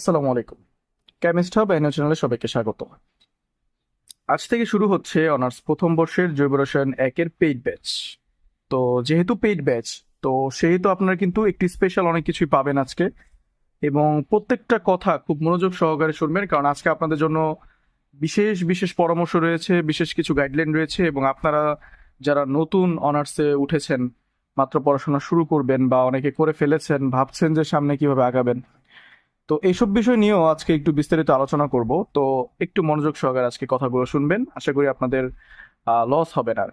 আসসালামু আলাইকুম। Chemist hub NO চ্যানেলে সবাইকে স্বাগত। আজ থেকে শুরু হচ্ছে অনার্স প্রথম বর্ষের জৈব রসায়ন একের পেইড ব্যাচ তো যেহেতু পেইড ব্যাচ তো সেহেতু আপনারা কিন্তু একটি স্পেশাল অনেক কিছুই পাবেন আজকে। এবং প্রত্যেকটা কথা খুব মনোযোগ সহকারে শুনবেন, কারণ আজকে আপনাদের জন্য বিশেষ বিশেষ পরামর্শ রয়েছে, বিশেষ কিছু গাইডলাইন রয়েছে, এবং আপনারা যারা নতুন অনার্সে উঠেছেন, মাত্র পড়াশোনা শুরু করবেন বা অনেকে করে ফেলেছেন, ভাবছেন যে সামনে কীভাবে আগাবেন তো এইসব বিষয় নিয়েও আজকে একটু বিস্তারিত আলোচনা করব। তো একটু মনোযোগ সহকারে আজকে কথাগুলো শুনবেন। আশা করি আপনাদের লস হবে না।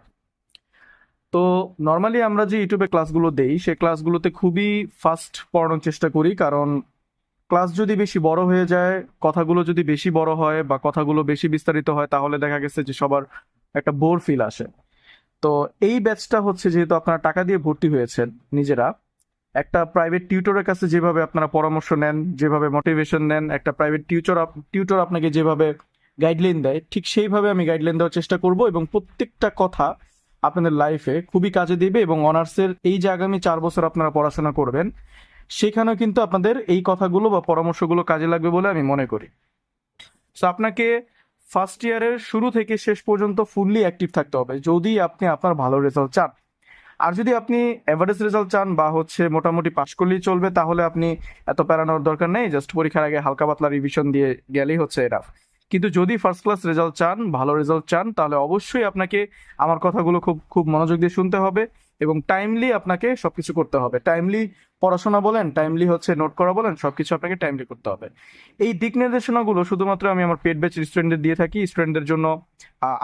তো নর্মালি আমরা যে ইউটিউবে ক্লাসগুলো দেই সেই ক্লাসগুলোতে খুবই ফাস্ট পড়ানোর চেষ্টা করি। কারণ ক্লাস যদি বেশি বড় হয়ে যায়, কথাগুলো যদি বেশি বড় হয় বা কথাগুলো বেশি বিস্তারিত হয়, তাহলে দেখা গেছে যে সবার একটা বোর ফিল আসে। তো এই ব্যাচটা হচ্ছে যেহেতু আপনারা টাকা দিয়ে ভর্তি হয়েছেন নিজেরা একটা প্রাইভেট টিউটরের কাছে যেভাবে আপনারা পরামর্শ নেন, যেভাবে মোটিভেশন নেন, একটা প্রাইভেট টিউটর টিউটর আপনাকে যেভাবে গাইডলাইন দেয়, ঠিক সেইভাবে আমি গাইডলাইন দেওয়ার চেষ্টা করব এবং প্রত্যেকটা কথা আপনাদের লাইফে খুবই কাজে দিবে এবং অনার্সের এই যে আগামী চার বছর আপনারা পড়াশোনা করবেন, সেখানেও কিন্তু আপনাদের এই কথাগুলো বা পরামর্শগুলো কাজে লাগবে বলে আমি মনে করি। সো আপনাকে ফার্স্ট ইয়ারের শুরু থেকে শেষ পর্যন্ত ফুললি অ্যাক্টিভ থাকতে হবে, যদি আপনি আপনার ভালো রেজাল্ট চান। আর যদি আপনি এভারেজ রেজাল্ট চান বা হচ্ছে মোটামুটি পাশ করলেই চলবে, তাহলে আপনি এত প্যারানোর দরকার নেই। জাস্ট পরীক্ষার আগে হালকা পাতলা রিভিশন দিয়ে গেলেই হচ্ছে এরা কিন্তু যদি ফার্স্ট ক্লাস রেজাল্ট চান, ভালো রেজাল্ট চান, তাহলে অবশ্যই আপনাকে আমার কথাগুলো খুব খুব মনোযোগ দিয়ে শুনতে হবে এবং টাইমলি আপনাকে সবকিছু করতে হবে। টাইমলি পড়াশোনা বলেন টাইমলি হচ্ছে নোট করা বলেন, সবকিছু আপনাকে টাইমলি করতে হবে। এই দিক নির্দেশনাগুলো শুধুমাত্র আমি আমার পেড ব্যাচ স্টুডেন্টদের দিয়ে থাকি। স্টুডেন্টদের জন্য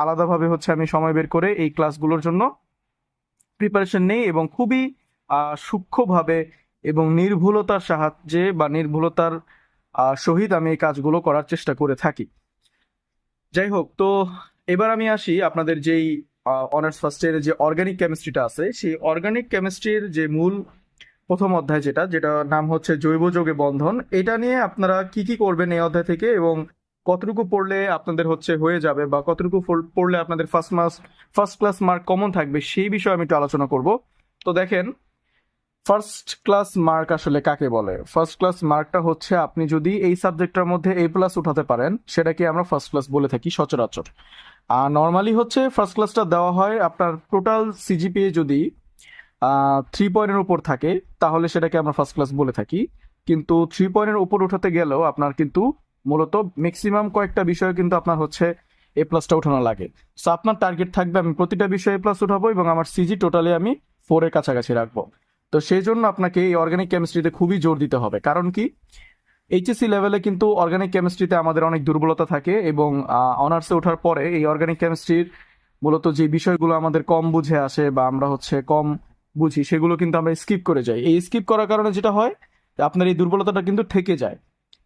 আলাদাভাবে হচ্ছে আমি সময় বের করে এই ক্লাসগুলোর জন্য প্রিপারেশন নেই এবং খুবই সূক্ষ্মভাবে এবং নির্ভুলতার সাহায্যে বা নির্ভুলতার সহিত আমি এই কাজগুলো করার চেষ্টা করে থাকি। যাই হোক, তো এবার আমি আসি আপনাদের যেই অনার্স ফার্স্ট ইয়ারে যে অর্গানিক কেমিস্ট্রিটা আছে, সেই অর্গানিক কেমিস্ট্রির যে মূল প্রথম অধ্যায় যেটা যেটা নাম হচ্ছে জৈব যৌগে বন্ধন, এটা নিয়ে আপনারা কি কি করবেন এই অধ্যায় থেকে এবং কতটুকু পড়লে আপনাদের হচ্ছে হয়ে যাবে বা কতটুকু পড়লে আপনাদের ফার্স্ট মাস ফার্স্ট ক্লাস মার্ক কমন থাকবে সেই বিষয়ে আমি একটু আলোচনা করব। তো দেখেন ফার্স্ট ক্লাস মার্ক আসলে কাকে বলে? ফার্স্ট ক্লাস মার্কটা হচ্ছে আপনি যদি এই সাবজেক্টটার মধ্যে এ প্লাস উঠাতে পারেন, সেটাকে আমরা ফার্স্ট ক্লাস বলে থাকি সচরাচর। আর নর্মালি হচ্ছে ফার্স্ট ক্লাসটা দেওয়া হয় আপনার টোটাল সিজিপিএ যদি থ্রি পয়েন্টের উপর থাকে, তাহলে সেটাকে আমরা ফার্স্ট ক্লাস বলে থাকি। কিন্তু থ্রি পয়েন্টের উপর উঠাতে গেলেও আপনার কিন্তু মূলত ম্যাক্সিমাম কয়েকটা বিষয়ে কিন্তু আপনার হচ্ছে এ প্লাসটা উঠানো লাগে। সো আপনার টার্গেট থাকবে আমি প্রতিটা বিষয়ে এ প্লাস উঠাবো এবং আমার সিজি টোটালি আমি ফোরের কাছাকাছি রাখব। তো সেই জন্য আপনাকে এই অর্গানিক কেমিস্ট্রিতে খুবই জোর দিতে হবে। কারণ কি? এইচএসসি লেভেলে কিন্তু অর্গানিক কেমিস্ট্রিতে আমাদের অনেক দুর্বলতা থাকে এবং অনার্সে ওঠার পরে এই অর্গানিক কেমিস্ট্রির মূলত যে বিষয়গুলো আমাদের কম বুঝে আসে বা আমরা হচ্ছে কম বুঝি, সেগুলো কিন্তু আমরা স্কিপ করে যাই। এই স্কিপ করার কারণে যেটা হয়, আপনার এই দুর্বলতাটা কিন্তু থেকে যায়।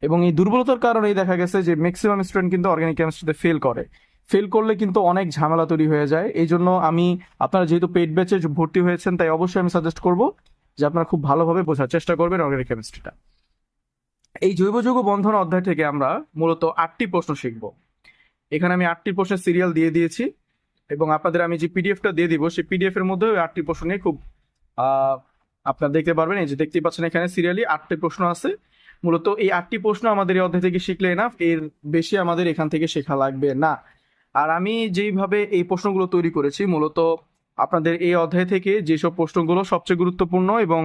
এবং এই দুর্বলতার কারণেই দেখা গেছে যে ম্যাক্সিমাম স্টুডেন্ট কিন্তু অর্গানিক কেমিস্ট্রিতে ফেল করে। ফেল করলে কিন্তু অনেক ঝামেলা তৈরি হয়ে যায়। এই জন্য আমি, আপনারা যেহেতু পেড ব্যাচে ভর্তি হয়েছেন, তাই অবশ্যই আমি সাজেস্ট করব যে আপনারা খুব ভালোভাবে বোঝার চেষ্টা করবেন অর্গানিক কেমিস্ট্রিটা এই জৈব যৌগ বন্ধন অধ্যায় থেকে আমরা মূলত আটটি প্রশ্ন শিখব। এখানে আমি আটটি প্রশ্নের সিরিয়াল দিয়ে দিয়েছি এবং আপনাদের আমি যে পিডিএফটা দিয়ে দিব, সেই পিডিএফ এর মধ্যে ওই আটটি প্রশ্ন নিয়ে খুব আপনারা দেখতে পারবেন। এই যে দেখতেই পাচ্ছেন এখানে সিরিয়ালি আটটি প্রশ্ন আছে। মূলত এই আটটি প্রশ্ন আমাদের এই অধ্যায় থেকে শিখলে না এর বেশি আমাদের এখান থেকে শেখা লাগবে না। আর আমি যেইভাবে এই প্রশ্নগুলো তৈরি করেছি, মূলত আপনাদের এই অধ্যায় থেকে যেসব প্রশ্নগুলো সবচেয়ে গুরুত্বপূর্ণ এবং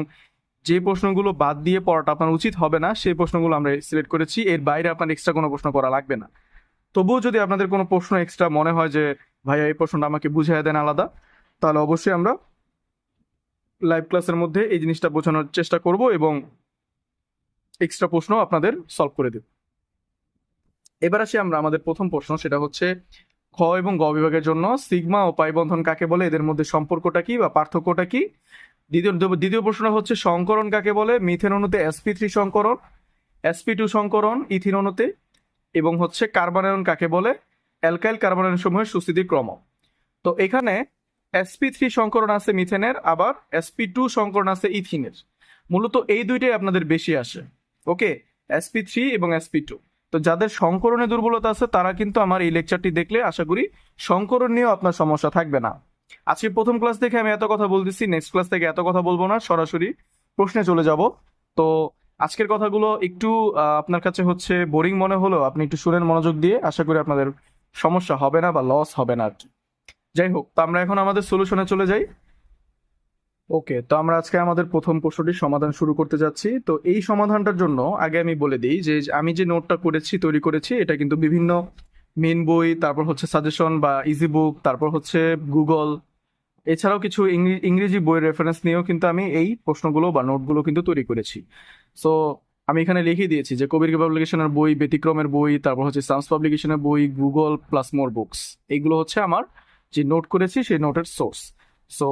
যে প্রশ্নগুলো বাদ দিয়ে পড়াটা আপনার উচিত হবে না, সেই প্রশ্নগুলো আমরা সিলেক্ট করেছি, এর বাইরে আপনার এক্সট্রা কোনো প্রশ্ন করা লাগবে না। তবুও যদি আপনাদের কোনো প্রশ্ন এক্সট্রা মনে হয় যে, ভাইয়া, এই প্রশ্নটা আমাকে বুঝিয়ে দেন আলাদা, তাহলে অবশ্যই আমরা লাইভ ক্লাসের মধ্যে এই জিনিসটা বোঝানোর চেষ্টা করব এবং এক্সট্রা প্রশ্ন আপনাদের সলভ করে দেব। এবার আসি আমরা আমাদের প্রথম প্রশ্ন, সেটা হচ্ছে, খ এবং গ বিভাগের জন্য সিগমা ও পাই বন্ধন কাকে বলে, এদের মধ্যে সম্পর্কটা কি বা পার্থক্যটা কি? দ্বিতীয় দ্বিতীয় প্রশ্ন হচ্ছে, সংকরণ কাকে বলে? মিথেন অণুতে এসপি থ্রি সংকরণ এসপি টু সংকরণ, ইথিন অণুতে, এবং হচ্ছে কার্বনায়ন কাকে বলে? অ্যালকাইল কার্বনায়ন সমূহের সুস্থিতি ক্রম। তো এখানে এসপি থ্রি সংকরণ আছে মিথেনের, আবার এসপি টু সংকরণ আছে ইথিনের। মূলত এই দুইটাই আপনাদের বেশি আসে। ওকে এসপি থ্রি এবং এসপি টু তো যাদের সংকরণে দুর্বলতা আছে, তারা কিন্তু আমার এই লেকচারটি দেখলে আশা করি সংকরণ নিয়েও আপনার সমস্যা থাকবে না। আজকে প্রথম ক্লাস থেকে আমি এত কথা বলতেছি নেক্সট ক্লাস থেকে এত কথা বলব না, সরাসরি প্রশ্নে চলে যাব। তো আজকের কথাগুলো একটু আপনার কাছে হচ্ছে বোরিং মনে হলো আপনি একটু শুনেন মনোযোগ দিয়ে আশা করি আপনাদের সমস্যা হবে না বা লস হবে না আর যাই হোক, তো আমরা এখন আমাদের সলিউশনে চলে যাই। ওকে, তো আমরা আজকে আমাদের প্রথম প্রশ্নটির সমাধান শুরু করতে যাচ্ছি। তো এই সমাধানটার জন্য আগে আমি বলে দিই যে, আমি যে নোটটা করেছি, তৈরি করেছি, এটা কিন্তু বিভিন্ন মেন বই, তারপর হচ্ছে সাজেশন বা ইজি বুক তারপর হচ্ছে গুগল এছাড়াও কিছু ইংরেজি বইয়ের রেফারেন্স নিয়েও কিন্তু আমি এই প্রশ্নগুলো বা নোটগুলো কিন্তু তৈরি করেছি। সো আমি এখানে লিখে দিয়েছি যে, কবির পাবলিকেশনের বই, ব্যতিক্রমের বই, তারপর হচ্ছে সায়েন্স পাবলিকেশনের বই গুগল প্লাস মোর বুকস এইগুলো হচ্ছে আমার যে নোট করেছি, সেই নোটের সোর্স সো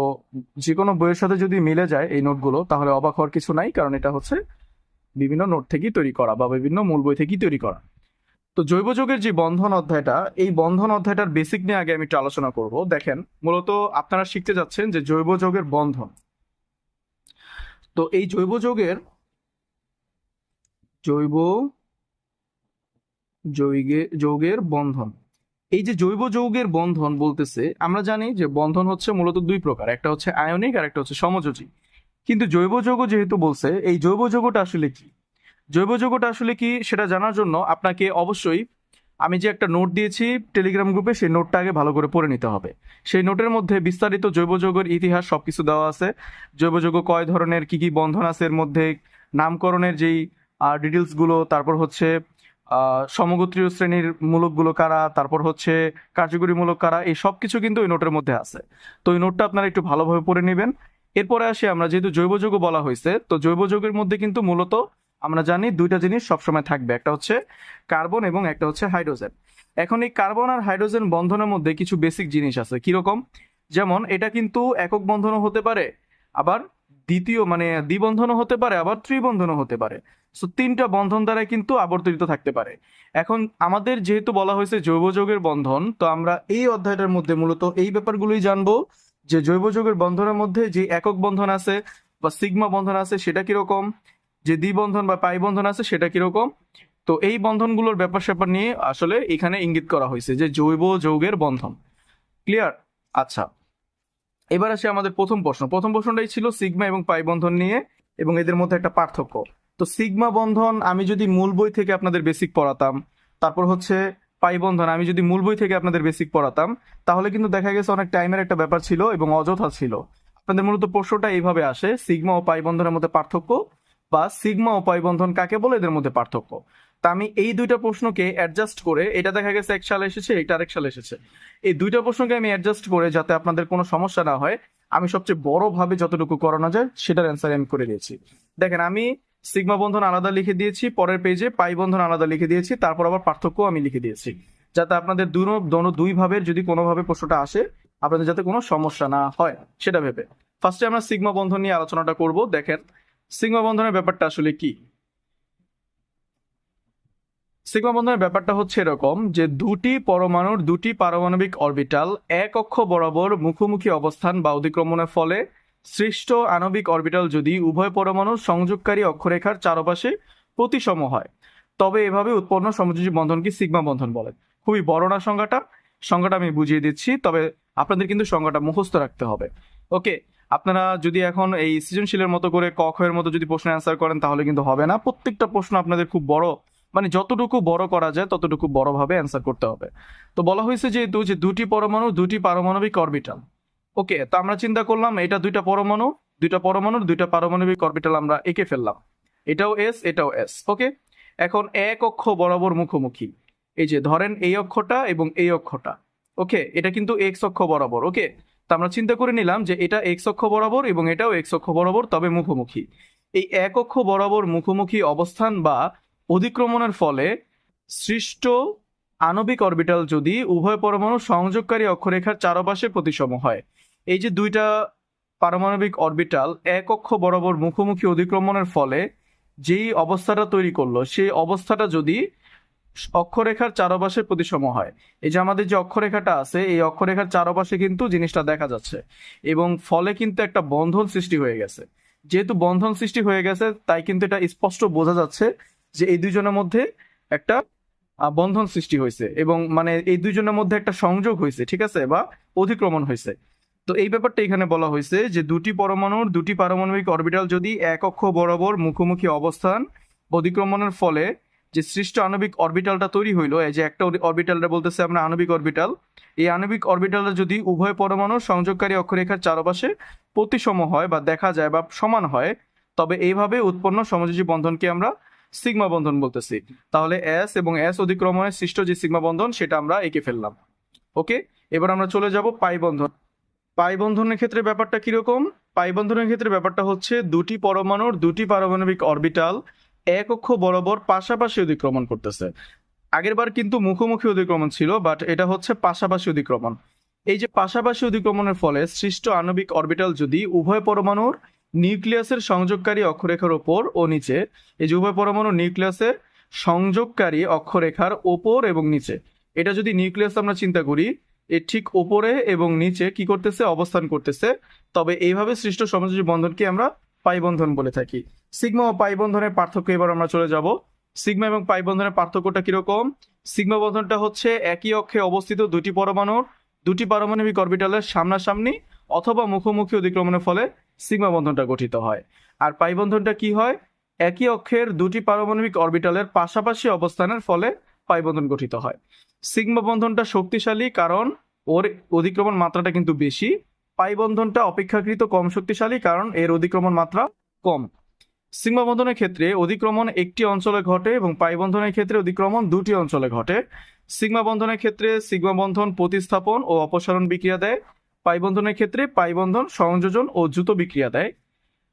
যে কোনো বইয়ের সাথে যদি মিলে যায় এই নোটগুলো, তাহলে অবাক হওয়ার কিছু নাই, কারণ এটা হচ্ছে বিভিন্ন নোট থেকেই তৈরি করা বা বিভিন্ন মূল বই থেকেই তৈরি করা। তো জৈব যুগের যে বন্ধন অধ্যায়টা, এই বন্ধন অধ্যায়টার বেসিক নিয়ে আগে আমি একটু আলোচনা করব। দেখেন, মূলত আপনারা শিখতে যাচ্ছেন যে জৈব যৌগের বন্ধন। তো এই জৈব যৌগের জৈব যৌগে, যৌগের বন্ধন। এই যে জৈব যৌগের বন্ধন বলতেছে, আমরা জানি যে বন্ধন হচ্ছে মূলত দুই প্রকার, একটা হচ্ছে আয়নিক আর একটা হচ্ছে সমযোজী। কিন্তু জৈব যৌগ যেহেতু বলছে, এই জৈব যৌগটা আসলে কি? জৈব যৌগটা আসলে কি সেটা জানার জন্য আপনাকে অবশ্যই আমি যে একটা নোট দিয়েছি টেলিগ্রাম গ্রুপে, সেই নোটটা আগে ভালো করে পড়ে নিতে হবে। সেই নোটের মধ্যে বিস্তারিত জৈব যৌগের ইতিহাস সবকিছু দেওয়া আছে। জৈব যৌগ কয় ধরনের, কি কি বন্ধন আছে এর মধ্যে, নামকরণের যেই ডিটেলসগুলো, তারপর হচ্ছে সমগোত্রীয় শ্রেণির মূলকগুলো কারা, তারপর হচ্ছে কার্যকরী মূলক কারা, এই সব কিছু কিন্তু ওই নোটের মধ্যে আছে। তো ওই নোটটা আপনারা একটু ভালোভাবে পড়ে নেবেন। এরপরে আসি আমরা, যেহেতু জৈব বলা হয়েছে, তো জৈব যৌগের মধ্যে কিন্তু মূলত আমরা জানি দুইটা জিনিস সবসময় থাকবে, একটা হচ্ছে কার্বন এবং একটা হচ্ছে হাইড্রোজেন। এখন এই কার্বন আর হাইড্রোজেন বন্ধনের মধ্যে কিছু বেসিক জিনিস আছে। কীরকম? যেমন এটা কিন্তু একক বন্ধনও হতে পারে, আবার দ্বিতীয় মানে দ্বিবন্ধনও হতে পারে, আবার ত্রিবন্ধনও হতে পারে। সো তিনটা বন্ধন দ্বারা কিন্তু আবর্তিত থাকতে পারে। এখন আমাদের যেহেতু বলা হয়েছে জৈব যৌগের বন্ধন, তো আমরা এই অধ্যায়টার মধ্যে মূলত এই ব্যাপারগুলোই জানব যে জৈব যৌগের বন্ধনের মধ্যে যে একক বন্ধন আছে বা সিগমা বন্ধন আছে সেটা কীরকম, যে দ্বিবন্ধন বা পাই বন্ধন আছে সেটা কীরকম। তো এই বন্ধনগুলোর ব্যাপার স্যাপার নিয়ে আসলে এখানে ইঙ্গিত করা হয়েছে যে জৈব যৌগের বন্ধন। ক্লিয়ার আচ্ছা। এবার আসে আমাদের প্রথম প্রশ্ন। প্রথম প্রশ্নটাই ছিল সিগমা এবং পাই বন্ধন নিয়ে এবং এদের মধ্যে একটা পার্থক্য। তো সিগমা বন্ধন আমি যদি মূল বই থেকে আপনাদের বেসিক পড়াতাম, তারপর হচ্ছে পাই বন্ধন আমি যদি মূল বই থেকে আপনাদের বেসিক পড়াতাম, তাহলে কিন্তু দেখা গেছে অনেক টাইমের একটা ব্যাপার ছিল এবং অযথা ছিল। আপনাদের মূলত প্রশ্নটা এইভাবে আসে, সিগমা ও পাই বন্ধনের মধ্যে পার্থক্য বা সিগমা ও পাই বন্ধন কাকে বলে এদের মধ্যে পার্থক্য? তা আমি এই দুইটা প্রশ্নকে অ্যাডজাস্ট করে, এটা দেখা গেছে এক সালে এসেছে, এটা আরেক সালে এসেছে। এই দুইটা প্রশ্নকে আমি অ্যাডজাস্ট করে যাতে আপনাদের কোনো সমস্যা না হয়, আমি সবচেয়ে বড় ভাবে যতটুকু করানো যায়, সেটার অ্যান্সার আমি করে দিয়েছি। দেখেন, আমি সিগমা বন্ধন আলাদা লিখে দিয়েছি পরের পেজে পাই বন্ধন আলাদা লিখে দিয়েছি তারপর আবার পার্থক্য আমি লিখে দিয়েছি। যাতে আপনাদের দুনো দুই ভাবের যদি কোনোভাবে প্রশ্নটা আসে আপনাদের যাতে কোনো সমস্যা না হয় সেটা ভেবে। ফার্স্টে আমরা সিগমা বন্ধন নিয়ে আলোচনাটা করব। দেখেন সিগমা বন্ধনের ব্যাপারটা আসলে কি? সিগমা বন্ধনের ব্যাপারটা হচ্ছে এরকম যে দুটি পরমাণুর দুটি পারমাণবিক অরবিটাল এক অক্ষ বরাবর মুখোমুখি অবস্থান বা অতিক্রমণের ফলে সৃষ্ট আণবিক অরবিটাল যদি উভয় পরমাণুর সংযোগকারী অক্ষরেখার চারপাশে প্রতিসম হয়, তবে এভাবে উৎপন্ন সমযোজী বন্ধনকে সিগমা বন্ধন বলে। খুবই বড় না সংজ্ঞাটা? সংজ্ঞাটা আমি বুঝিয়ে দিচ্ছি, তবে আপনাদের কিন্তু সংজ্ঞাটা মুখস্থ রাখতে হবে। ওকে, আপনারা যদি এখন এই সৃজনশীলের মতো করে ক এর মতো যদি প্রশ্ন অ্যান্সার করেন, তাহলে কিন্তু হবে না। প্রত্যেকটা প্রশ্ন আপনাদের খুব বড় মানে যতটুকু বড় করা যায়, ততটুকু বড়ভাবে অ্যান্সার করতে হবে। তো বলা হয়েছে যেহেতু যে দুটি পরমাণু দুটি পারমাণবিক অরবিটাল ওকে, তো আমরা চিন্তা করলাম এটা দুইটা পরমাণু, দুইটা পরমাণুর দুইটা পারমাণবিক অরবিটাল আমরা এঁকে ফেললাম। এটাও এস এটাও এস ওকে এখন এক অক্ষ বরাবর মুখোমুখি। এই যে ধরেন এই অক্ষটা এবং এই অক্ষটা ওকে এটা কিন্তু এক্স অক্ষ বরাবর ওকে তো আমরা চিন্তা করে নিলাম যে এটা এক্স অক্ষ বরাবর এবং এটাও এক্স অক্ষ বরাবর, তবে মুখোমুখি। এই এক অক্ষ বরাবর মুখোমুখি অবস্থান বা অধিক্রমণের ফলে সৃষ্ট আণবিক অরবিটাল যদি উভয় পরমাণু সংযোগকারী অক্ষরেখার চারপাশে প্রতিসম হয় এই যে দুইটা পারমাণবিক অরবিটাল এক অক্ষ বরাবর মুখোমুখি অধিক্রমণের ফলে যেই অবস্থাটা তৈরি করল, সেই অবস্থাটা যদি অক্ষরেখার চারপাশে প্রতিসম হয়, এই যে আমাদের যে অক্ষরেখাটা আছে, এই অক্ষরেখার চারপাশে কিন্তু জিনিসটা দেখা যাচ্ছে এবং ফলে কিন্তু একটা বন্ধন সৃষ্টি হয়ে গেছে। যেহেতু বন্ধন সৃষ্টি হয়ে গেছে, তাই কিন্তু এটা স্পষ্ট বোঝা যাচ্ছে যে এই দুজনের মধ্যে একটা বন্ধন সৃষ্টি হয়েছে এবং মানে এই দুজনের মধ্যে একটা সংযোগ হয়েছে, ঠিক আছে? বা অধিক্রমণ হয়েছে। তো এই ব্যাপারটা এখানে বলা হয়েছে যে দুটি পরমাণুর দুটি পারমাণবিক অরবিটাল যদি এক অক্ষ বরাবর মুখোমুখি অবস্থান অধিক্রমণের ফলে যে সৃষ্ট আণবিক অরবিটালটা তৈরি হইল, এই যে একটা অরবিটালটা বলতেছে আমরা আণবিক অরবিটাল, এই আণবিক অরবিটালটা যদি উভয় পরমাণু সংযোগকারী অক্ষরেখার চারপাশে প্রতিসম হয় বা দেখা যায় বা সমান হয়, তবে এইভাবে উৎপন্ন সমযোজী বন্ধনকে আমরা সিগমা বন্ধন বলতেছি। তাহলে এস এবং এস অধিক্রমণের সৃষ্ট যে সিগমা বন্ধন, সেটা আমরা এঁকে ফেললাম। ওকে? এবার আমরা চলে যাব পাই বন্ধন। পাই বন্ধনের ক্ষেত্রে ব্যাপারটা কীরকম? পাই বন্ধনের ক্ষেত্রে ব্যাপারটা হচ্ছে দুটি পরমাণুর দুটি পারমাণবিক অরবিটাল এক অক্ষ বরাবর পাশাপাশি অধিক্রমণ করতেছে। আগেরবার কিন্তু মুখোমুখি অধিক্রমণ ছিল বাট এটা হচ্ছে পাশাপাশি অধিক্রমণ। এই যে পাশাপাশি অধিক্রমণের ফলে সৃষ্ট আণবিক অরবিটাল যদি উভয় পরমাণুর নিউক্লিয়াসের সংযোগকারী অক্ষরেখার ওপর ও নিচে, এই যে উভয় পরমাণু নিউক্লিয়াসের সংযোগকারী অক্ষরেখার ওপর এবং নিচে, এটা যদি নিউক্লিয়াস আমরা চিন্তা করি এর ঠিক ওপরে এবং নিচে কি করতেছে? অবস্থান করতেছে। তবে এইভাবে সৃষ্ট সমযোজী বন্ধনকে আমরা পাই বন্ধন বলে থাকি। সিগমা ও পাই বন্ধনের পার্থক্য এবার আমরা চলে যাব। সিগমা এবং পাই বন্ধনের পার্থক্যটা কীরকম? সিগমা বন্ধনটা হচ্ছে একই অক্ষে অবস্থিত দুটি পরমাণুর দুটি পারমাণবিক অরবিটালের সামনাসামনি অথবা মুখোমুখি অধিক্রমণের ফলে সিগমা বন্ধনটা গঠিত হয়। আর পাই বন্ধনটা কি হয়? একই অক্ষের দুটি পারমাণবিক অরবিটালের পাশাপাশি অবস্থানের ফলে পাই বন্ধন গঠিত হয়। সিগমা বন্ধনটা শক্তিশালী কারণ ওর অধিক্রমণ মাত্রাটা কিন্তু বেশি। পাই বন্ধনটা অপেক্ষাকৃত কম শক্তিশালী কারণ এর অধিক্রমণ মাত্রা কম। সিগমা বন্ধনের ক্ষেত্রে অধিক্রমণ একটি অঞ্চলে ঘটে এবং পাই বন্ধনের ক্ষেত্রে অধিক্রমণ দুটি অঞ্চলে ঘটে। সিগমা বন্ধনের ক্ষেত্রে সিগমা বন্ধন প্রতিস্থাপন ও অপসারণ বিক্রিয়া দেয়। পাই বন্ধনের ক্ষেত্রে পাই বন্ধন সংযোজন ও জুতো বিক্রিয়া দেয়।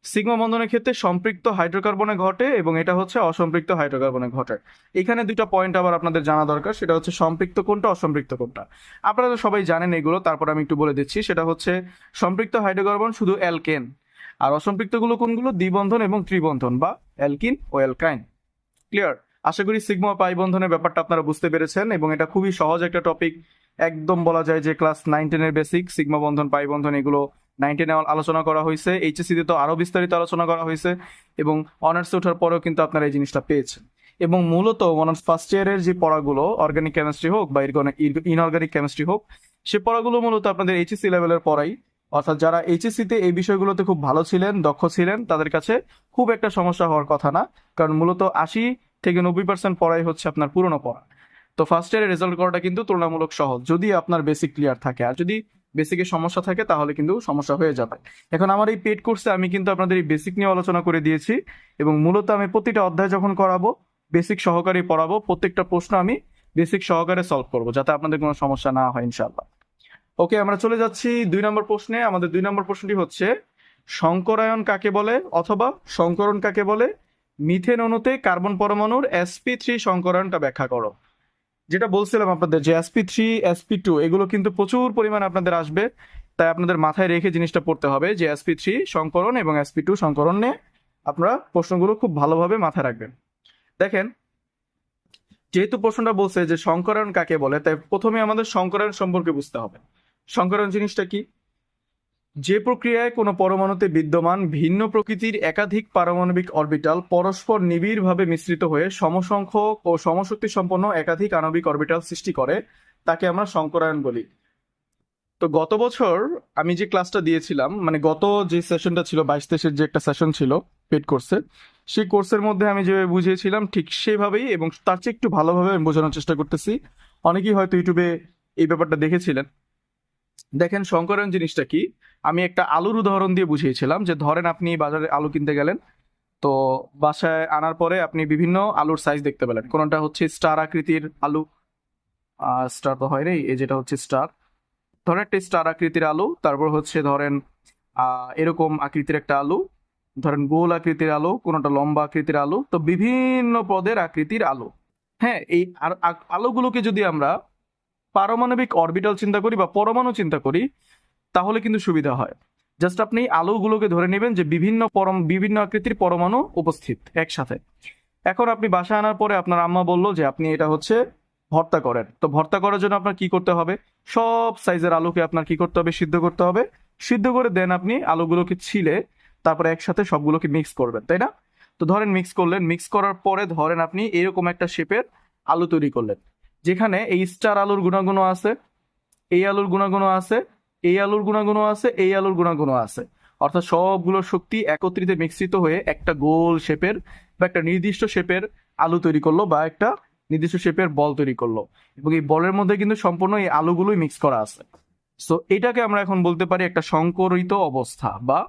সিগমা বন্ধনের ক্ষেত্রে সম্পৃক্ত হাইড্রোকার্বনে ঘটে এবং এটা হচ্ছে অসম্পৃক্ত হাইড্রোকার্বনে ঘটে। এখানে দুইটা পয়েন্ট আবার আপনাদের জানা দরকার, সেটা হচ্ছে সম্পৃক্ত কোনটা, অসম্পৃক্ত কোনটা। আপনারা তো সবাই জানেন এগুলো, তারপর আমি একটু বলে দিচ্ছি, সেটা হচ্ছে সম্পৃক্ত হাইড্রোকার্বন শুধু অ্যালকেন, আর অসম্পৃক্তগুলো কোনগুলো? দ্বিবন্ধন এবং ত্রিবন্ধন বা অ্যালকিন ও অ্যালকাইন। ক্লিয়ার আশা করি সিগমা পাই বন্ধনের ব্যাপারটা আপনারা বুঝতে পেরেছেন এবং এটা খুবই সহজ একটা টপিক একদম বলা যায় যে ক্লাস নাইন টেনের বেসিক সিগমা বন্ধন, পাই বন্ধন, এগুলো নাইন টেনে আলোচনা করা হয়েছে এইচএসসিতে তো আরও বিস্তারিত আলোচনা করা হয়েছে, এবং অনার্সে ওঠার পরেও কিন্তু আপনারা এই জিনিসটা পেয়েছেন। এবং মূলত অনার্স ফার্স্ট ইয়ারের যে পড়াগুলো অর্গানিক কেমিস্ট্রি হোক বা ইনঅর্গানিক কেমিস্ট্রি হোক, সে পড়াগুলো মূলত আপনাদের এইচএসসি লেভেলের পড়াই। অর্থাৎ যারা এইচএসসিতে এই বিষয়গুলোতে খুব ভালো ছিলেন, দক্ষ ছিলেন, তাদের কাছে খুব একটা সমস্যা হওয়ার কথা না, কারণ মূলত আশি থেকে নব্বই পার্সেন্ট পড়াই হচ্ছে আপনার পুরনো পড়া। তো ফার্স্ট ইয়ারে রেজাল্ট করাটা কিন্তু তুলনামূলক সহজ, যদি আপনার বেসিক ক্লিয়ার থাকে। আর যদি বেসিকে সমস্যা থাকে, তাহলে কিন্তু সমস্যা হয়ে যাবে। এখন আমার এই পেড কোর্সে আমি কিন্তু আপনাদের এই বেসিক নিয়ে আলোচনা করে দিয়েছি এবং মূলত আমি প্রতিটা অধ্যায় যখন করাবো বেসিক সহকারে পড়াবো, প্রত্যেকটা প্রশ্ন আমি বেসিক সহকারে সলভ করব, যাতে আপনাদের কোনো সমস্যা না হয় ইনশাল্লাহ ওকে, আমরা চলে যাচ্ছি দুই নম্বর প্রশ্নে। আমাদের দুই নম্বর প্রশ্নটি হচ্ছে, সংকরায়ন কাকে বলে অথবা সংকরণ কাকে বলে? মিথেন অণুতে কার্বন পরমাণুর এসপি থ্রি সংকরায়নটা ব্যাখ্যা করো। যেটা বলছিলাম আপনাদের যে এসপি থ্রি এসপি টু এগুলো কিন্তু প্রচুর পরিমাণ আপনাদের আসবে। তাই আপনাদের মাথায় রেখে জিনিসটা পড়তে হবে যে এসপি থ্রি সংকরণ এবং এসপি টু সংকরণ নিয়ে আপনারা প্রশ্নগুলো খুব ভালোভাবে মাথায় রাখবেন। দেখেন, যেহেতু প্রশ্নটা বলছে যে সংকরণ কাকে বলে, তাই প্রথমে আমাদের সংকরণ সম্পর্কে বুঝতে হবে। সংকরণ জিনিসটা কি? যে প্রক্রিয়ায় কোনো পরমাণুতে বিদ্যমান ভিন্ন প্রকৃতির একাধিক পারমাণবিক অরবিটাল পরস্পর নিবিড়ভাবে মিশ্রিত হয়ে সমসংখ্যক ও সমশক্তি সম্পন্ন একাধিক আণবিক অরবিটাল সৃষ্টি করে, তাকে আমরা সংকরায়ন বলি। তো গত বছর আমি যে ক্লাসটা দিয়েছিলাম মানে গত যে সেশনটা ছিল, বাইশ তেইশের যে একটা সেশন ছিল পেড কোর্সের সেই কোর্সের মধ্যে আমি যেভাবে বুঝিয়েছিলাম, ঠিক সেভাবেই এবং তার চেয়ে একটু ভালোভাবে আমি বোঝানোর চেষ্টা করতেছি। অনেকেই হয়তো ইউটিউবে এই ব্যাপারটা দেখেছিলেন। দেখেন সংকরণ জিনিসটা কি? আমি একটা আলুর উদাহরণ দিয়ে বুঝিয়েছিলাম যে ধরেন আপনি বাজারে আলু কিনতে গেলেন, তো বাসায় আনার পরে আপনি বিভিন্ন আলুর সাইজ দেখতে পেলেন। কোনটা হচ্ছে স্টার আকৃতির আলু স্টার তো হয় রে এই যেটা হচ্ছে স্টার ধরেন একটা স্টার আকৃতির আলু, তারপর হচ্ছে ধরেন এরকম আকৃতির একটা আলু, ধরেন গোল আকৃতির আলু, কোনোটা লম্বা আকৃতির আলু, তো বিভিন্ন পদের আকৃতির আলু। হ্যাঁ এই আলুগুলোকে যদি আমরা পারমাণবিক অরবিটাল চিন্তা করি বা পরমাণু চিন্তা করি, তাহলে কিন্তু সুবিধা হয়। জাস্ট আপনি আলুগুলোকে ধরে নেবেন যে বিভিন্ন পরম, বিভিন্ন আকৃতির পরমাণু উপস্থিত একসাথে। এখন আপনি বাসায় আনার পরে আপনার আম্মা বলল যে আপনি এটা হচ্ছে ভর্তা করেন। তো ভর্তা করার জন্য আপনার কি করতে হবে? সব সাইজের আলুকে আপনার কি করতে হবে? সিদ্ধ করতে হবে। সিদ্ধ করে দেন আপনি আলুগুলোকে ছিলে, তারপরে একসাথে সবগুলোকে মিক্স করবেন, তাই না? তো ধরেন মিক্স করলেন। মিক্স করার পরে ধরেন আপনি এরকম একটা শেপের আলু তৈরি করলেন। যেখানে এই স্টার আলুর গুণাগুণ আছে, এই আলুর গুণাগুণ আছে, এই আলুর গুণাগুণ আছে, এই আলুর গুণাগুণ আছে। অর্থাৎ সবগুলো শক্তি একত্রিত মিশ্রিত হয়ে একটা গোল শেপের বা একটা নির্দিষ্ট শেপের আলু তৈরি করল বা একটা নির্দিষ্ট শেপের বল তৈরি করল। এবং এই বলের মধ্যে কিন্তু সম্পূর্ণ এই আলুগুলোই মিক্স করা আছে। সো এটাকে আমরা এখন বলতে পারি একটা সংকরিত অবস্থা বা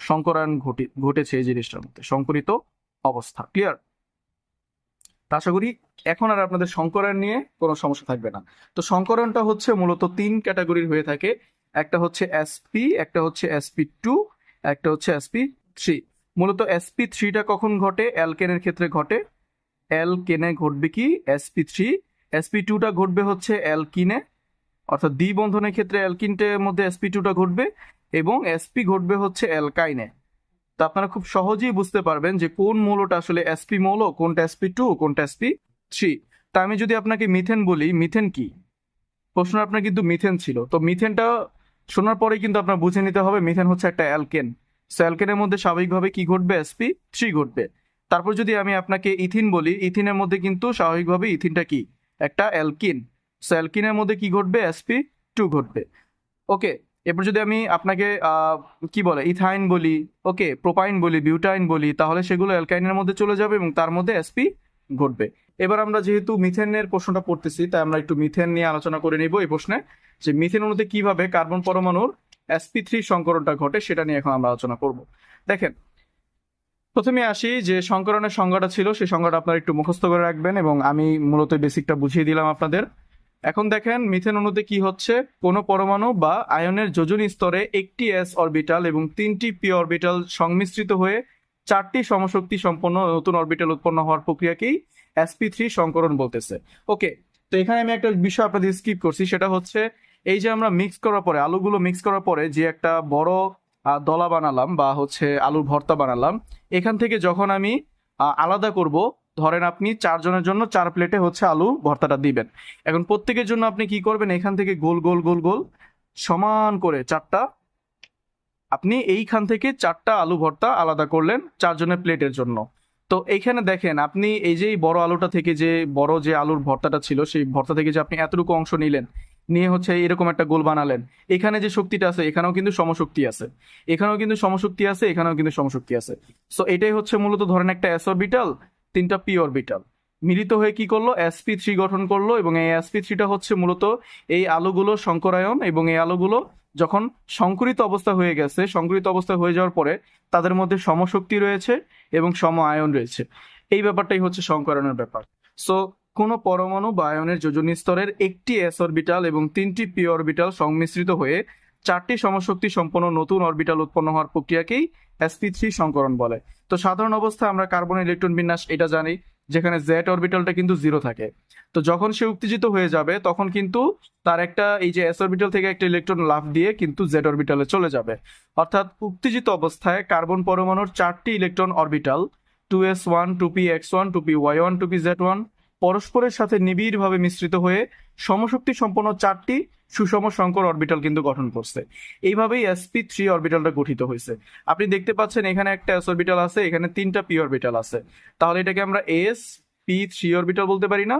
সংকরায়ন ঘটে, ঘটেছে এই জিনিসটার মধ্যে, সংকরিত অবস্থা ক্লিয়ার আশা করি এখন আর আপনাদের সংকরায়ন নিয়ে কোনো সমস্যা থাকবে না। তো সংকরণটা হচ্ছে মূলত তিন ক্যাটাগরির হয়ে থাকে। একটা হচ্ছে এসপি একটা হচ্ছে এসপি টু একটা হচ্ছে এসপি থ্রি মূলত এসপি থ্রিটা কখন ঘটে? অ্যালকেনের ক্ষেত্রে ঘটে। অ্যালকেনে ঘটবে কি? এসপি থ্রি এসপি টুটা ঘটবে হচ্ছে অ্যালকিনে। অর্থাৎ দ্বি বন্ধনের ক্ষেত্রে অ্যালকিনটের মধ্যে এসপি টুটা ঘটবে এবং এসপি ঘটবে হচ্ছে অ্যালকাইনে। তো আপনারা খুব সহজেই বুঝতে পারবেন যে কোন মৌলটা আসলে এসপি মৌল, কোনটা এসপি টু কোনটা এসপি থ্রি তা আমি যদি আপনাকে মিথেন বলি মিথেন কি? প্রশ্ন আপনার কিন্তু মিথেন ছিল। তো মিথেনটা শোনার পরে কিন্তু আপনার বুঝে নিতে হবে মিথেন হচ্ছে একটা অ্যালকেন সো অ্যালকেনের মধ্যে স্বাভাবিকভাবে কি ঘটবে? এসপি থ্রি ঘটবে। তারপর যদি আমি আপনাকে ইথিন বলি ইথিনের মধ্যে কিন্তু স্বাভাবিকভাবে ইথিনটা কি? একটা অ্যালকিন সো অ্যালকিনের মধ্যে কি ঘটবে? এসপি টু ঘটবে। ওকে এরপর যদি আমি আপনাকে কি বলে, ইথাইন বলি, ওকে, প্রোপাইন বলি, বিউটাইন বলি, তাহলে সেগুলো অ্যালকাইনের মধ্যে চলে যাবে এবং তার মধ্যে এসপি ঘটবে। এবার আমরা যেহেতু মিথেনের প্রশ্নটা পড়তেছি, তাই আমরা একটু মিথেন নিয়ে আলোচনা করে নিব এই প্রশ্নে, যে মিথেন অণুতে কীভাবে কার্বন পরমাণুর এসপি থ্রি সংকরণটা ঘটে সেটা নিয়ে এখন আমরা আলোচনা করব। দেখেন, প্রথমে আসি যে সংকরণের সংজ্ঞাটা ছিল, সেই সংজ্ঞাটা আপনারা একটু মুখস্থ করে রাখবেন এবং আমি মূলত বেসিকটা বুঝিয়ে দিলাম আপনাদের। এখন দেখেন মিথেন অণুতে কি হচ্ছে? কোনো পরমাণু বা আয়নের যোজনী স্তরে একটি এস অরবিটাল এবং তিনটি পি অরবিটাল সংমিশ্রিত হয়ে চারটি সমশক্তি সম্পন্ন নতুন অরবিটাল উৎপন্ন হওয়ার প্রক্রিয়াকেই এসপি থ্রি সংকরণ বলতেছে। ওকে তো এখানে আমি একটা বিষয় আপনাদের স্কিপ করছি, সেটা হচ্ছে এই যে আমরা মিক্স করার পরে, আলুগুলো মিক্স করার পরে যে একটা বড় দলা বানালাম বা হচ্ছে আলুর ভর্তা বানালাম, এখান থেকে যখন আমি আলাদা করব ধরেন আপনি চারজনের জন্য চার প্লেটে হচ্ছে আলু ভর্তাটা দিবেন। এখন প্রত্যেকের জন্য আপনি কি করবেন? এখান থেকে গোল গোল গোল গোল সমান করে চারটা, আপনি এইখান থেকে চারটা আলু ভর্তা আলাদা করলেন চারজনের প্লেটের জন্য। তো এইখানে দেখেন, আপনি এই যে বড় আলুটা থেকে যে বড় যে আলুর ভর্তাটা ছিল, সেই ভর্তা থেকে যে আপনি এতটুকু অংশ নিলেন, নিয়ে হচ্ছে এরকম একটা গোল বানালেন। এখানে যে শক্তিটা আছে, এখানেও কিন্তু সমশক্তি আছে। এখানেও কিন্তু সমশক্তি আছে, এখানেও কিন্তু সমশক্তি আছে। সো এটাই হচ্ছে মূলত ধরেন একটা অরবিটাল তিনটা পি অরবিটাল মিলিত হয়ে কি করল? এসপি থ্রি গঠন করল এবং এই এসপি থ্রিটা হচ্ছে মূলত এই আলোগুলো সংকরায়ন এবং এই আলোগুলো যখন সংকরিত অবস্থা হয়ে গেছে, সংকরিত অবস্থা হয়ে যাওয়ার পরে তাদের মধ্যে সমশক্তি রয়েছে এবং সম আয়ন রয়েছে। এই ব্যাপারটাই হচ্ছে সংকরণের ব্যাপার। সো কোনো পরমাণু বা আয়নের যোজনী স্তরের একটি এস অরবিটাল এবং তিনটি পি অরবিটাল সংমিশ্রিত হয়ে চারটি সমশক্তি সম্পন্ন নতুন অরবিটাল উৎপন্ন হওয়ার প্রক্রিয়াকেই এসপি থ্রি সংকরণ বলে। তো সাধারণ অবস্থায় আমরা কার্বন ইলেকট্রন বিন্যাস এটা জানি, যেখানে জেড অরবিটালটা কিন্তু জিরো থাকে। তো যখন সে উত্তেজিত হয়ে যাবে, তখন কিন্তু তার একটা এই যে এস অরবিটাল থেকে একটা ইলেকট্রন লাফ দিয়ে কিন্তু জেড অরবিটালে চলে যাবে। অর্থাৎ উত্তেজিত অবস্থায় কার্বন পরমাণুর চারটি electron orbital two S one two P X one two P Y one two P Z one পরস্পরের সাথে নিবিড়ভাবে মিশ্রিত হয়ে সমশক্তি সম্পন্ন চারটি সুষম সংকর অরবিটাল কিন্তু গঠন করছে। এইভাবেই এসপি থ্রি অরবিটালটা গঠিত হয়েছে। আপনি দেখতে পাচ্ছেন এখানে একটা এস অরবিটাল আছে, এখানে তিনটা পি অরবিটাল আছে। তাহলে এটাকে আমরা এস পি থ্রি অরবিটাল বলতে পারি না।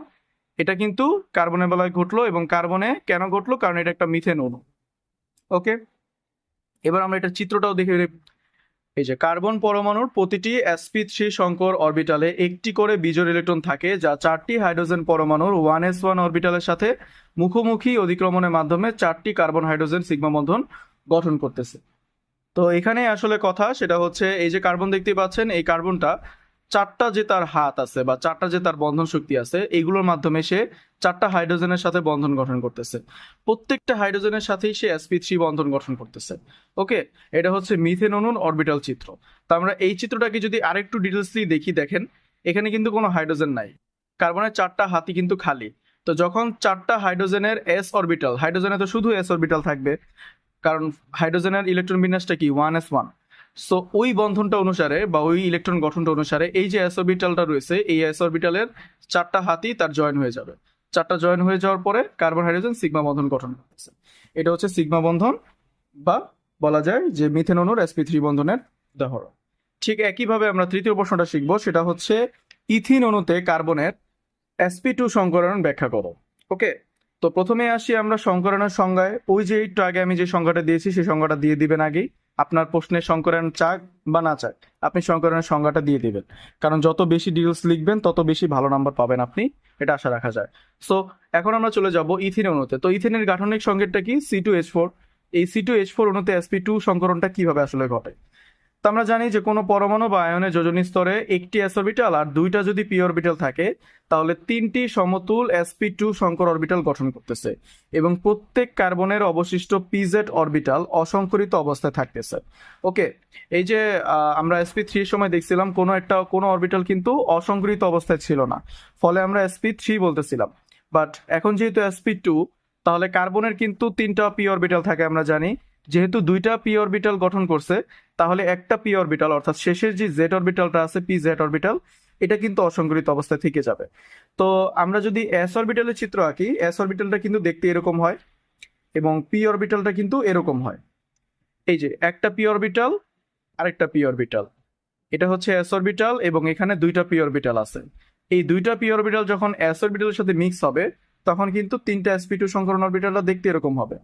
এটা কিন্তু কার্বনের বেলায় ঘটলো এবং কার্বনে কেন ঘটলো? কারণ এটা একটা মিথেন অণু। ওকে এবার আমরা এটা চিত্রটাও দেখে। এই যে কার্বন পরমাণুর প্রতিটি এসপি থ্রি শঙ্কর অরবিটালে একটি করে বিজোড় ইলেকট্রন থাকে, যা চারটি হাইড্রোজেন পরমাণুর ওয়ান এস ওয়ান অরবিটালের সাথে মুখোমুখি অধিক্রমণের মাধ্যমে চারটি কার্বন হাইড্রোজেন সিগমা বন্ধন গঠন করতেছে। তো এখানে আসলে কথা, সেটা হচ্ছে এই যে কার্বন দেখতে পাচ্ছেন, এই কার্বনটা চারটা যে তার হাত আছে বা চারটা যে তার বন্ধন শক্তি আছে, এগুলোর মাধ্যমে সে চারটা হাইড্রোজেনের সাথে বন্ধন গঠন করতেছে। প্রত্যেকটা হাইড্রোজেনের সাথেই সে sp3 থ্রি বন্ধন গঠন করতেছে। ওকে? এটা হচ্ছে মিথেন অণুর অরবিটাল চিত্র। তো আমরা এই চিত্রটাকে যদি আরেকটু ডিটেলসলি দেখি, দেখেন, এখানে কিন্তু কোনো হাইড্রোজেন নাই। কার্বনের চারটা হাতি কিন্তু খালি। তো যখন চারটা হাইড্রোজেনের এস অরবিটাল হাইড্রোজেনে তো শুধু এস অরবিটাল থাকবে, কারণ হাইড্রোজেনের ইলেকট্রন বিন্যাসটা কি? ওয়ান এস ওয়ান সো ওই বন্ধনটা অনুসারে বা ওই ইলেকট্রন গঠনটা অনুসারে এই যে এস অরবিটালটা রয়েছে, এই এস অরবিটালের চারটা হাতি তার জয়েন হয়ে যাবে। চারটা জয়েন হয়ে যাওয়ার পরে কার্বন হাইড্রোজেন সিগমা বন্ধন গঠন করতেছে। এটা হচ্ছে সিগমা বন্ধন বা বলা যায় যে মিথেন অণুর sp3 থ্রি বন্ধনের উদাহরণ। ঠিক একইভাবে আমরা তৃতীয় প্রশ্নটা শিখব, সেটা হচ্ছে ইথিন অণুতে কার্বনের sp2 টু সংকরণ ব্যাখ্যা করো। ওকে? তো প্রথমে আসি আমরা সংকরণের সংজ্ঞায়। ওই যে একটু আগে আমি যে সংজ্ঞাটা দিয়েছি সেই সংজ্ঞাটা দিয়ে দিবেন আগেই। আপনার প্রশ্নে সংকরণ চাক বা না চাক, আপনি সংকরণের সংজ্ঞাটা দিয়ে দিবেন। কারণ যত বেশি ডিটেলস লিখবেন, তত বেশি ভালো নাম্বার পাবেন আপনি, এটা আশা রাখা যায়। সো এখন আমরা চলে যাব ইথিন অনুতে তো ইথিনের গাঠনিক সংকেতটা কি? সি টু এইচ ফোর এই সি টু এইচ ফোর অণুতে এসপি টু সংকরণটা কীভাবে আসলে ঘটে? তো আমরা জানি যে কোনো পরমাণু বা আয়নে যোজনী স্তরে একটি এস অরবিটাল আর দুইটা যদি পি অরবিটাল থাকে, তাহলে তিনটি সমতুল এসপি টু সংকর অরবিটাল গঠন করতেছে এবং প্রত্যেক কার্বনের অবশিষ্ট পিজেড অরবিটাল অসংকরিত অবস্থায় থাকতেছে। ওকে, এই যে আমরা এসপি থ্রির সময় দেখছিলাম, কোনো একটা, কোনো অরবিটাল কিন্তু অসংকরিত অবস্থায় ছিল না। ফলে আমরা এসপি থ্রি বলতেছিলাম। বাট এখন যেহেতু এসপি টু তাহলে কার্বনের কিন্তু তিনটা পি অরবিটাল থাকে আমরা জানি। যেহেতু দুইটা পি অরবিটাল গঠন করছে, তাহলে একটা পি অরবিটাল অর্থাৎ শেষের যে জেড অরবিটালটা আছে পি জেড অরবিটাল এটা কিন্তু অসংকরিত অবস্থায় থেকে যাবে। তো আমরা যদি এস অরবিটালের চিত্র আঁকি এস অরবিটালটা কিন্তু দেখতে এরকম হয় এবং পি অরবিটালটা কিন্তু এরকম হয়। এই যে, একটা পি অরবিটাল আরেকটা পি অরবিটাল এটা হচ্ছে এস অরবিটাল এবং এখানে দুইটা পি অরবিটাল আছে। এই দুইটা পি অরবিটাল যখন এস অরবিটালের সাথে মিক্স হবে, তখন কিন্তু তিনটা এসপি টু সংকরণ অরবিটালটা দেখতে এরকম হবে।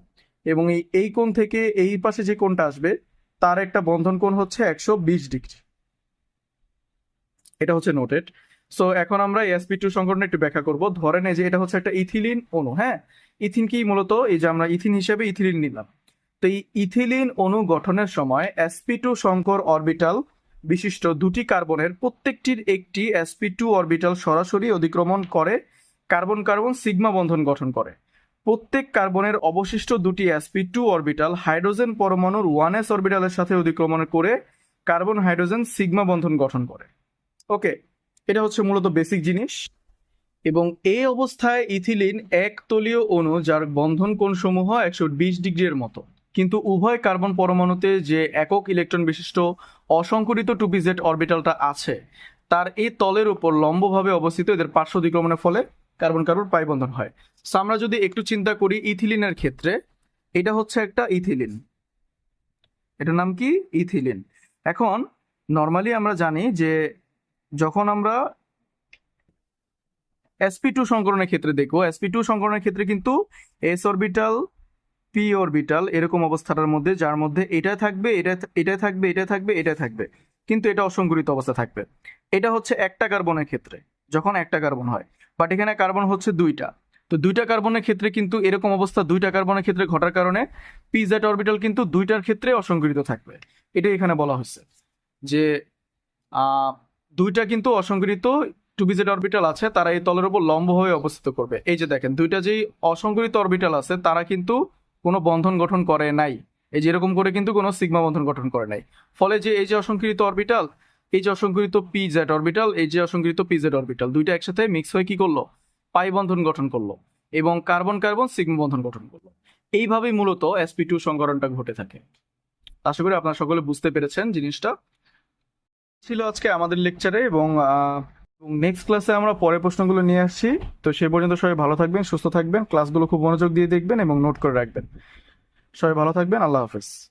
এবং এই এই কোণ থেকে এই পাশে যে কোণটা আসবে, তার একটা বন্ধন কোণ হচ্ছে একশো বিশ ডিগ্রি। এটা হচ্ছে নোটেড সো এখন আমরা এসপি টু সংকরণ একটু ব্যাখ্যা করব। ধরেন যে এটা হচ্ছে একটা ইথিলিন অণু হ্যাঁ? ইথিন কি মূলত? এই যে আমরা ইথিন হিসেবে ইথিলিন নিলাম। তো এই ইথিলিন অণু গঠনের সময় এসপি টু সংকর অরবিটাল বিশিষ্ট দুটি কার্বনের প্রত্যেকটির একটি এসপি টু অরবিটাল সরাসরি অতিক্রমণ করে কার্বন কার্বন সিগমা বন্ধন গঠন করে। প্রত্যেক কার্বনের অবশিষ্ট দুটি এসপি টু অরবিটাল হাইড্রোজেন পরমাণুর ওয়ান এস অরবিটালের সাথে অতিক্রমণ করে কার্বন হাইড্রোজেন সিগমা বন্ধন গঠন করে। ওকে এটা হচ্ছে মূলত বেসিক জিনিস। এবং এই অবস্থায় ইথিলিন এক তলীয় অণু যার বন্ধন কোণ সমূহ একশো বিশ ডিগ্রির মতো। কিন্তু উভয় কার্বন পরমাণুতে যে একক ইলেকট্রন বিশিষ্ট অসংকরিত টুপি জেড অরবিটালটা আছে, তার এই তলের উপর লম্বভাবে অবস্থিত, এদের পার্শ্ব অতিক্রমণের ফলে কার্বন কার্বন পাই বন্ধন হয়। সো আমরা যদি একটু চিন্তা করি ইথিলিনের ক্ষেত্রে, এটা হচ্ছে একটা ইথিলিন। এটার নাম কি? ইথিলিন। এখন নর্মালি আমরা জানি যে যখন আমরা এসপি টু সংকরণের ক্ষেত্রে দেখব এসপি টু সংকরণের ক্ষেত্রে কিন্তু এস অরবিটাল পি অরবিটাল এরকম অবস্থাটার মধ্যে, যার মধ্যে এটা থাকবে, এটা এটা থাকবে এটা থাকবে এটা থাকবে। কিন্তু এটা অসংকরিত অবস্থা থাকবে। এটা হচ্ছে একটা কার্বনের ক্ষেত্রে, যখন একটা কার্বন হয়। বাট এখানে কার্বন হচ্ছে দুইটা। তো দুইটা কার্বনের ক্ষেত্রে কিন্তু এরকম অবস্থা, দুইটা কার্বনের ক্ষেত্রে ঘটার কারণে পিজেড অরবিটাল কিন্তু দুইটার ক্ষেত্রে অসংকরিত থাকবে। এটাই এখানে বলা হয়েছে যে দুইটা কিন্তু অসংকরিত টু বিজেড অরবিটাল আছে, তারা এই তলের উপর লম্ব হয়ে অবস্থিত করবে। এই যে দেখেন, দুইটা যেই অসংকরিত অরবিটাল আছে, তারা কিন্তু কোনো বন্ধন গঠন করে নাই। এই যে এরকম করে কিন্তু কোনো সিগমা বন্ধন গঠন করে নাই। ফলে যে এই যে অসংকৃত অরবিটাল এই যে অসংকৃত পি জেড অরবিটাল এই যে অসংকৃত পি জেড অরবিটাল দুইটা একসাথে মিক্স হয়ে কি করল? পাই বন্ধন গঠন করল এবং কার্বন কার্বন সিগমা বন্ধন গঠন করল। এইভাবেই মূলত এসপি টু সংকরণটা ঘটে থাকে। আশা করি আপনারা সকলে বুঝতে পেরেছেন জিনিসটা। ছিল আজকে আমাদের লেকচারে এবং নেক্সট ক্লাসে আমরা পরের প্রশ্নগুলো নিয়ে আসছি। তো সে পর্যন্ত সবাই ভালো থাকবেন, সুস্থ থাকবেন ক্লাসগুলো খুব মনোযোগ দিয়ে দেখবেন এবং নোট করে রাখবেন। সবাই ভালো থাকবেন, আল্লাহ হাফেজ।